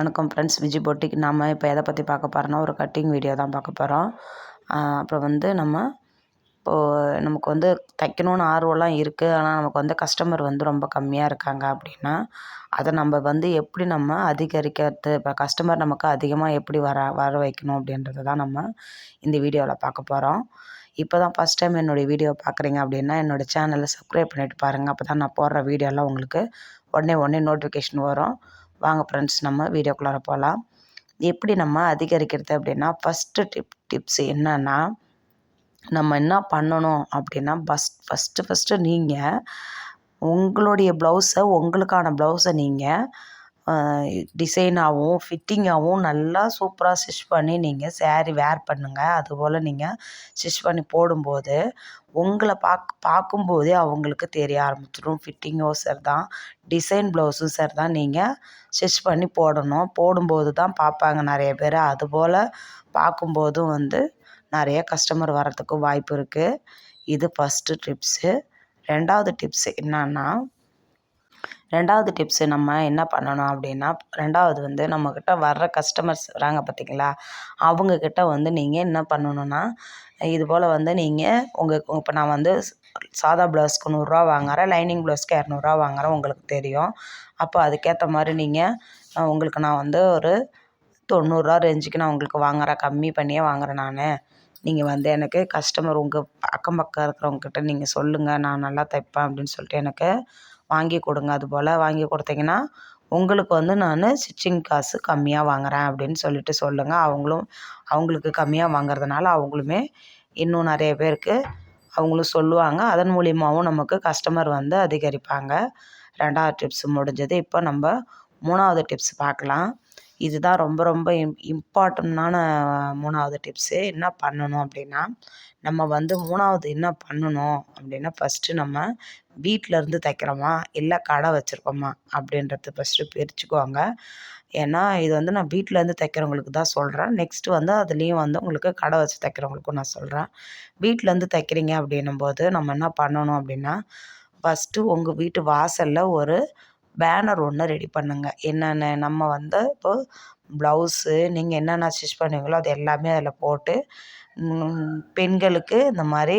வணக்கம் ஃப்ரெண்ட்ஸ் விஜி போட்டிக் நம்ம இப்போ எதை பற்றி பார்க்க போகிறோன்னா ஒரு கட்டிங் வீடியோ தான் பார்க்க போகிறோம் அப்புறம் வந்து நம்ம இப்போது நமக்கு வந்து தைக்கணுன்னு ஆர்வம்லாம் இருக்குது ஆனால் நமக்கு வந்து கஸ்டமர் வந்து ரொம்ப கம்மியாக இருக்காங்க அப்படின்னா அதை நம்ம வந்து எப்படி நம்ம அதிகரிக்கிறது இப்போ கஸ்டமர் நமக்கு அதிகமாக எப்படி வர வர வைக்கணும் அப்படின்றத தான் நம்ம இந்த வீடியோவில் பார்க்க போகிறோம் இப்போ தான் ஃபஸ்ட் டைம் என்னுடைய வீடியோ பார்க்குறீங்க அப்படின்னா என்னோடய சேனலை சப்ஸ்கிரைப் பண்ணிவிட்டு பாருங்கள் அப்போ தான் நான் போடுற வீடியோலாம் உங்களுக்கு உடனே உடனே நோட்டிஃபிகேஷன் வரும். வாங்க ஃப்ரெண்ட்ஸ் நம்ம வீடியோக்குள்ளார போகலாம் எப்படி நம்ம அதிகரிக்கிறது அப்படின்னா ஃபஸ்ட்டு டிப் டிப்ஸ் என்னென்னா நம்ம என்ன பண்ணணும் அப்படின்னா ஃபஸ்ட் ஃபஸ்ட்டு ஃபஸ்ட்டு நீங்கள் உங்களுடைய ப்ளவுஸை உங்களுக்கான ப்ளவுஸை நீங்கள் டிசைனாகவும் ஃபிட்டிங்காகவும் நல்லா சூப்பராக ஸ்டிச் பண்ணி நீங்கள் ஸேரீ வேர் பண்ணுங்கள் அதுபோல் நீங்கள் ஸ்டிச் பண்ணி போடும்போது உங்களை பாக் பார்க்கும்போதே அவங்களுக்கு தெரிய ஆரம்பிச்சிடும். ஃபிட்டிங்கும் சரி தான் டிசைன் ப்ளவுஸும் சரி தான் நீங்கள் ஸ்டிச் பண்ணி போடணும். போடும்போது தான் பார்ப்பாங்க நிறைய பேர். அதுபோல் பார்க்கும்போதும் வந்து நிறைய கஸ்டமர் வர்றதுக்கும் வாய்ப்பு இருக்குது இது ஃபஸ்ட்டு டிப்ஸு ரெண்டாவது டிப்ஸு என்னன்னா ரெண்டாவது டிப்ஸு நம்ம என்ன பண்ணணும் அப்படின்னா ரெண்டாவது வந்து நம்மக்கிட்ட வர்ற கஸ்டமர்ஸ் வராங்க பார்த்தீங்களா அவங்கக்கிட்ட வந்து நீங்கள் என்ன பண்ணணுன்னா இது போல் வந்து நீங்கள் உங்கள் இப்போ நான் வந்து சாதா ப்ளவுஸ்க்கு நூறுரூவா வாங்குறேன் லைனிங் ப்ளவுஸ்க்கு இரநூறுவா வாங்குறேன் உங்களுக்கு தெரியும். அப்போ அதுக்கேற்ற மாதிரி நீங்கள் உங்களுக்கு நான் வந்து ஒரு தொண்ணூறுரூவா ரேஞ்சுக்கு நான் உங்களுக்கு வாங்குறேன் கம்மி பண்ணியே வாங்குறேன் நான். நீங்கள் வந்து எனக்கு கஸ்டமர் உங்கள் அக்கம் பக்கம் இருக்கிறவங்கக்கிட்ட நீங்கள் சொல்லுங்கள் நான் நல்லா தைப்பேன் அப்படின்னு சொல்லிட்டு எனக்கு வாங்கி கொடுங்க. அது போல் வாங்கி கொடுத்தீங்கன்னா உங்களுக்கு வந்து நான் ஸ்டிச்சிங் காசு கம்மியாக வாங்குறேன் அப்படின்னு சொல்லிட்டு சொல்லுங்கள் அவங்களும் அவங்களுக்கு கம்மியாக வாங்குறதுனால அவங்களுமே இன்னும் நிறைய பேருக்கு அவங்களும் சொல்லுவாங்க. அதன் மூலியமாகவும் நமக்கு கஸ்டமர் வந்து அதிகரிப்பாங்க. ரெண்டாவது டிப்ஸ் முடிஞ்சது. இப்போ நம்ம மூணாவது டிப்ஸ் பார்க்கலாம். இதுதான் ரொம்ப ரொம்ப இம் இம்பார்ட்டண்ட்டான மூணாவது டிப்ஸு என்ன பண்ணணும் அப்படின்னா நம்ம வந்து மூணாவது என்ன பண்ணணும் அப்படின்னா ஃபஸ்ட்டு நம்ம வீட்டிலருந்து தைக்கிறோமா? இல்லை கடை வச்சுருக்கோமா? அப்படின்றத ஃபஸ்ட்டு பிரிச்சுக்குவாங்க. ஏன்னா இது வந்து நான் வீட்டிலேருந்து தைக்கிறவங்களுக்கு தான் சொல்கிறேன் நெக்ஸ்ட்டு வந்து அதுலேயும் வந்து உங்களுக்கு கடை வச்சு தைக்கிறவங்களுக்கும் நான் சொல்கிறேன் வீட்டிலேருந்து தைக்கிறீங்க அப்படின்னும் போது நம்ம என்ன பண்ணணும் அப்படின்னா ஃபஸ்ட்டு உங்கள் வீட்டு வாசலில் ஒரு பேனர் ஒன்று ரெடி பண்ணுங்கள் என்னென்ன நம்ம வந்து இப்போது ப்ளவுஸு நீங்கள் என்னென்ன ஸ்டிச் பண்ணுவீங்களோ அது எல்லாமே அதில் போட்டு பெண்களுக்கு இந்த மாதிரி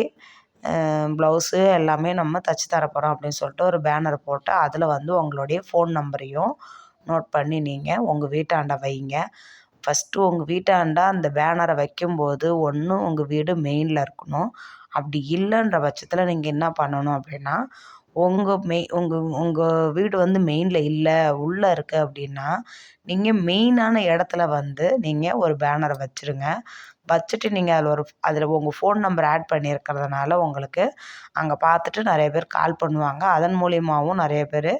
ப்ளவுஸு எல்லாமே நம்ம தைச்சி தரப்போகிறோம் அப்படின்னு சொல்லிட்டு ஒரு பேனர் போட்டு அதில் வந்து உங்களுடைய ஃபோன் நம்பரையும் நோட் பண்ணி நீங்கள் உங்கள் வீட்டாண்ட வைங்க. ஃபஸ்ட்டு உங்கள் வீட்டாண்ட அந்த பேனரை வைக்கும்போது ஒன்று உங்கள் வீடு மெயினில் இருக்கணும். அப்படி இல்லைன்ற பட்சத்தில் நீங்கள் என்ன பண்ணணும் அப்படின்னா உங்கள் மெய் உங்கள் உங்கள் வீடு வந்து மெயினில் இல்லை உள்ளே இருக்குது அப்படின்னா நீங்கள் மெயினான இடத்துல வந்து நீங்கள் ஒரு பேனரை வச்சுருங்க. வச்சுட்டு நீங்கள் அதில் ஒரு அதில் உங்கள் ஃபோன் நம்பர் ஆட் பண்ணியிருக்கிறதுனால உங்களுக்கு அங்கே பார்த்துட்டு நிறைய பேர் கால் பண்ணுவாங்க. அதன் மூலியமாகவும் நிறைய பேர்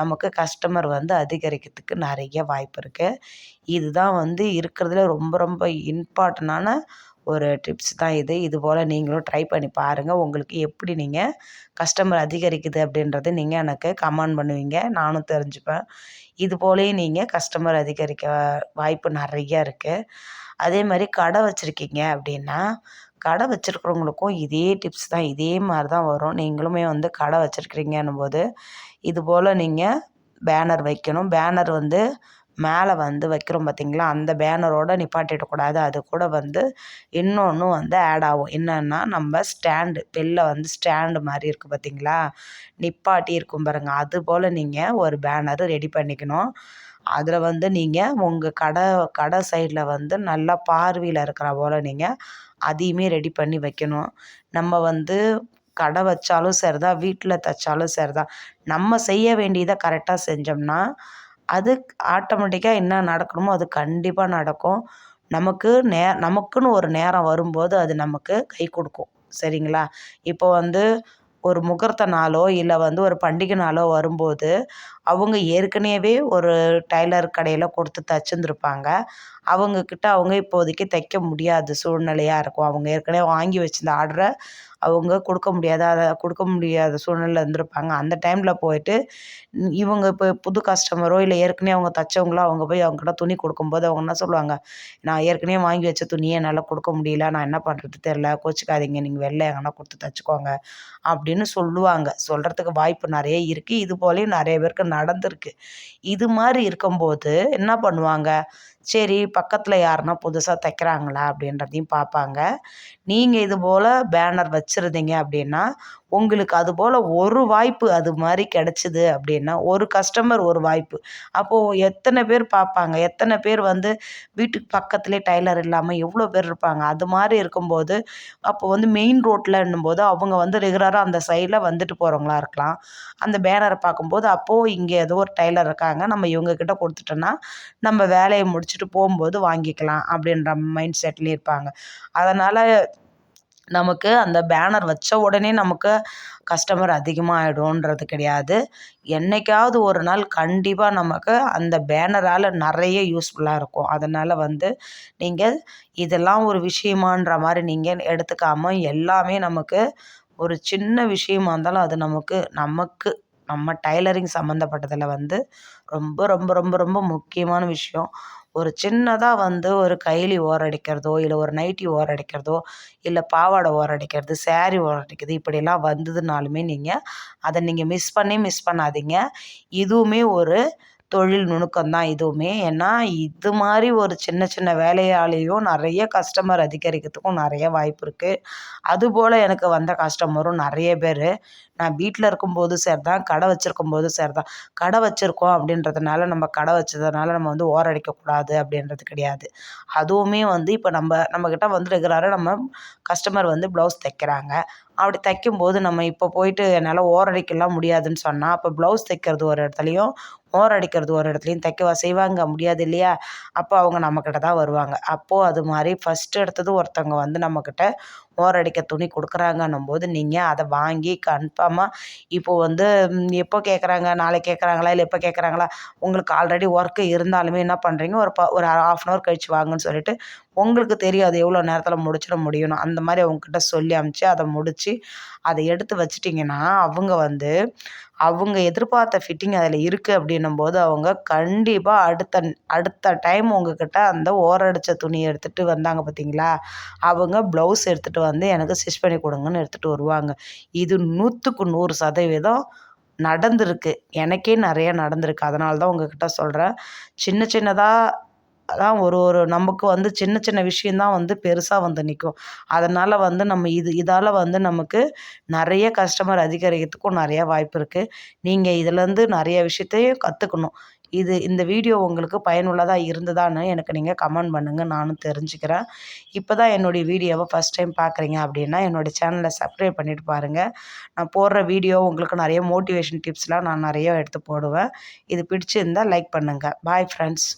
நமக்கு கஸ்டமர் வந்து அதிகரிக்கிறதுக்கு நிறைய வாய்ப்பு இருக்குது இதுதான் வந்து இருக்கிறதுல ரொம்ப ரொம்ப இம்பார்ட்டண்டான ஒரு டிப்ஸ் தான் இது. இது போல் நீங்களும் ட்ரை பண்ணி பாருங்கள் உங்களுக்கு எப்படி நீங்கள் கஸ்டமர் அதிகரிக்குது அப்படின்றது நீங்கள் எனக்கு கமெண்ட் பண்ணுவீங்க. நானும் தெரிஞ்சுப்பேன். இது போலேயும் நீங்கள் கஸ்டமர் அதிகரிக்க வாய்ப்பு நிறையா இருக்குது அதே மாதிரி கடை வச்சுருக்கீங்க அப்படின்னா கடை வச்சுருக்கிறவங்களுக்கும் இதே டிப்ஸ் தான் இதே மாதிரி தான் வரும். நீங்களுமே வந்து கடை வச்சுருக்கிறீங்கன்னும் போது இது போல் நீங்கள் பேனர் வைக்கணும். பேனர் வந்து மேலே வந்து வைக்கிறோம் பார்த்திங்களா அந்த பேனரோடு நிப்பாட்டிடக்கூடாது அது கூட வந்து இன்னொன்று வந்து ஆட் ஆகும். என்னென்னா நம்ம ஸ்டாண்டு வெளில வந்து ஸ்டாண்டு மாதிரி இருக்குது பார்த்திங்களா நிப்பாட்டி இருக்கும் பாருங்கள் அது போல் நீங்கள் ஒரு பேனரு ரெடி பண்ணிக்கணும். அதில் வந்து நீங்கள் உங்கள் கடை கடை சைடில் வந்து நல்லா பார்வையில் இருக்கிற போல் நீங்கள் அதையுமே ரெடி பண்ணி வைக்கணும். நம்ம வந்து கடை வச்சாலும் சரிதான் வீட்டில் தைச்சாலும் சரிதான். நம்ம செய்ய வேண்டியதை கரெக்டாக செஞ்சோம்னா அது ஆட்டோமேட்டிக்காக என்ன நடக்கணுமோ அது கண்டிப்பாக நடக்கும். நமக்கு நே நமக்குன்னு ஒரு நேரம் வரும்போது அது நமக்கு கை கொடுக்கும். சரிங்களா? இப்போ வந்து ஒரு முகூர்த்த நாளோ இல்லை வந்து ஒரு பண்டிகை நாளோ வரும்போது அவங்க ஏற்கனவே ஒரு டைலர் கடையில் கொடுத்து தைச்சிருந்துருப்பாங்க. அவங்கக்கிட்ட அவங்க இப்போதைக்கு தைக்க முடியாத. சூழ்நிலையாக இருக்கும். அவங்க ஏற்கனவே வாங்கி வச்சிருந்த ஆர்டரை அவங்க கொடுக்க முடியாத அதை கொடுக்க முடியாத சூழ்நிலையில் இருந்திருப்பாங்க. அந்த டைமில் போயிட்டு இவங்க இப்போ புது கஸ்டமரோ இல்லை ஏற்கனவே அவங்க தைச்சவங்களோ அவங்க போய் அவங்ககிட்ட துணி கொடுக்கும்போது அவங்க என்ன சொல்லுவாங்க? நான் ஏற்கனவே வாங்கி வச்ச துணியை என்னால் கொடுக்க முடியல. நான் என்ன பண்ணுறது தெரில கோச்சிக்காதீங்க. நீங்கள் வெளில எங்கன்னா கொடுத்து தைச்சிக்கோங்க. அப்படின்னு சொல்லுவாங்க. சொல்கிறதுக்கு வாய்ப்பு நிறைய இருக்குது இது போலேயும் நிறைய பேருக்கு நடந்திருக்கு. இது மாதிரி இருக்கும்போது என்ன பண்ணுவாங்க? சரி பக்கத்தில் யாருன்னா புதுசாக தைக்கிறாங்களா அப்படின்றதையும் பார்ப்பாங்க நீங்கள் இது போல் பேனர் வச்சுருந்தீங்க அப்படின்னா உங்களுக்கு அது போல் ஒரு வாய்ப்பு அது மாதிரி கிடச்சிது அப்படின்னா ஒரு கஸ்டமர் ஒரு வாய்ப்பு. அப்போது எத்தனை பேர் பார்ப்பாங்க எத்தனை பேர் வந்து வீட்டுக்கு பக்கத்துலேயே டைலர் இல்லாமல் எவ்வளோ பேர் இருப்பாங்க? அது மாதிரி இருக்கும்போது அப்போ வந்து மெயின் ரோட்டில்ன்னும் போது அவங்க வந்து ரெகுலராக அந்த சைடில் வந்துட்டு போகிறவங்களா இருக்கலாம். அந்த பேனரை பார்க்கும்போது அப்போது இங்கே ஏதோ ஒரு டைலர் இருக்காங்க. நம்ம இவங்கக்கிட்ட கொடுத்துட்டோன்னா நம்ம வேலையை முடிச்சு முடிச்சுட்டு போகும்போது வாங்கிக்கலாம் அப்படின்ற மைண்ட் செட்லேயும் இருப்பாங்க. அதனால் நமக்கு அந்த பேனர் வச்ச உடனே நமக்கு கஸ்டமர் அதிகமாக ஆகிடும்ன்றது கிடையாது. என்றைக்காவது ஒரு நாள் கண்டிப்பாக நமக்கு அந்த பேனரால் நிறைய யூஸ்ஃபுல்லாக இருக்கும். அதனால் வந்து நீங்கள் இதெல்லாம் ஒரு விஷயமான்ற மாதிரி நீங்கள் எடுத்துக்காமல் எல்லாமே நமக்கு ஒரு சின்ன விஷயமா இருந்தாலும் அது நமக்கு நமக்கு நம்ம டைலரிங் சம்மந்தப்பட்டதில் வந்து ரொம்ப ரொம்ப ரொம்ப ரொம்ப முக்கியமான விஷயம். ஒரு சின்னதாக வந்து ஒரு கைலி ஓரடிக்கிறதோ இல்லை ஒரு நைட்டி ஓரடிக்கிறதோ இல்லை பாவாடை ஓரடிக்கிறது ஸாரி ஓரடிக்கிறது இப்படிலாம் வந்ததுனாலுமே நீங்கள் அதை நீங்கள் மிஸ் பண்ணி மிஸ் பண்ணாதீங்க. இதுவுமே ஒரு தொழில் நுணுக்கம் தான் இதுவுமே ஏன்னா இது மாதிரி ஒரு சின்ன சின்ன வேலையாலேயும் நிறைய கஸ்டமர் அதிகரிக்கிறதுக்கும் நிறைய வாய்ப்பு இருக்குது அதுபோல் எனக்கு வந்த கஸ்டமரும் நிறைய பேர். நான் வீட்டில் இருக்கும்போதும் சரி தான் கடை வச்சுருக்கும் போதும் சரி தான் கடை வச்சுருக்கோம் அப்படின்றதுனால நம்ம கடை வச்சதுனால நம்ம வந்து ஓரடிக்கக்கூடாது அப்படின்றது கிடையாது. அதுவுமே வந்து இப்போ நம்ம நம்மக்கிட்ட வந்து ரெகுலராக நம்ம கஸ்டமர் வந்து ப்ளவுஸ் தைக்கிறாங்க. அப்படி தைக்கும்போது நம்ம இப்போ போயிட்டு என்னால் ஓரடிக்கலாம் முடியாதுன்னு சொன்னால் அப்போ ப்ளவுஸ் தைக்கிறது ஒரு இடத்துலையும் ஓரடிக்கிறது ஒரு இடத்துலையும் தைக்கவா செய்வாங்க? முடியாது இல்லையா? அப்போ அவங்க நம்மக்கிட்ட தான் வருவாங்க. அப்போது அது மாதிரி ஃபஸ்ட்டு எடுத்தது ஒருத்தவங்க வந்து நம்மக்கிட்ட ஓரடிக்க துணி கொடுக்குறாங்கன்னும் போது நீங்கள் அதை வாங்கி கன்ஃபார்மாக இப்போது வந்து எப்போ கேட்குறாங்க நாளைக்கு கேட்குறாங்களா இல்லை எப்போ கேட்குறாங்களா உங்களுக்கு ஆல்ரெடி ஒர்க்கு இருந்தாலுமே என்ன பண்ணுறீங்க ஒரு ப ஒரு ஹாஃப் அன் ஹவர் கழிச்சு வாங்கன்னு சொல்லிட்டு உங்களுக்கு தெரியும் அது எவ்வளோ நேரத்தில் முடிச்சிட முடியும்னு. அந்த மாதிரி அவங்கக்கிட்ட சொல்லி அமுச்சு அதை முடித்து அதை எடுத்து வச்சிட்டிங்கன்னா அவங்க வந்து அவங்க எதிர்பார்த்த ஃபிட்டிங் அதில் இருக்குது அப்படின்னும் போது அவங்க கண்டிப்பாக அடுத்த அடுத்த டைம் உங்கக்கிட்ட அந்த ஓரடித்த துணியை எடுத்துகிட்டு வந்தாங்க பார்த்தீங்களா அவங்க ப்ளவுஸ் எடுத்துகிட்டு வந்து எனக்கு ஸ்டிச் பண்ணி கொடுங்கன்னு எடுத்துகிட்டு வருவாங்க. இது நூற்றுக்கு நூறு சதவீதம் நடந்திருக்கு. எனக்கே நிறைய நடந்திருக்கு. அதனால தான் உங்ககிட்ட சொல்கிறேன் சின்ன சின்னதாக அதான் ஒரு ஒரு நமக்கு வந்து சின்ன சின்ன விஷயந்தான் வந்து பெருசாக வந்து நிற்கும் அதனால் வந்து நம்ம இது இதால் வந்து நமக்கு நிறைய கஸ்டமர் அதிகரிக்கிறதுக்கும் நிறையா வாய்ப்பு இருக்குது நீங்கள் இதுலேருந்து நிறைய விஷயத்தையும் கற்றுக்கணும் இது இந்த வீடியோ உங்களுக்கு பயனுள்ளதாக இருந்ததான்னு எனக்கு நீங்கள் கமெண்ட் பண்ணுங்கள் நானும் தெரிஞ்சுக்கிறேன். இப்போ தான் என்னுடைய வீடியோவை ஃபஸ்ட் டைம் பார்க்குறீங்க அப்படின்னா என்னுடைய சேனலை சப்ஸ்கிரைப் பண்ணிவிட்டு பாருங்கள் நான் போடுற வீடியோ உங்களுக்கு நிறைய மோட்டிவேஷன் டிப்ஸ்லாம் நான் நிறைய எடுத்து போடுவேன். இது பிடிச்சிருந்தால் லைக் பண்ணுங்கள் பாய் ஃப்ரெண்ட்ஸ்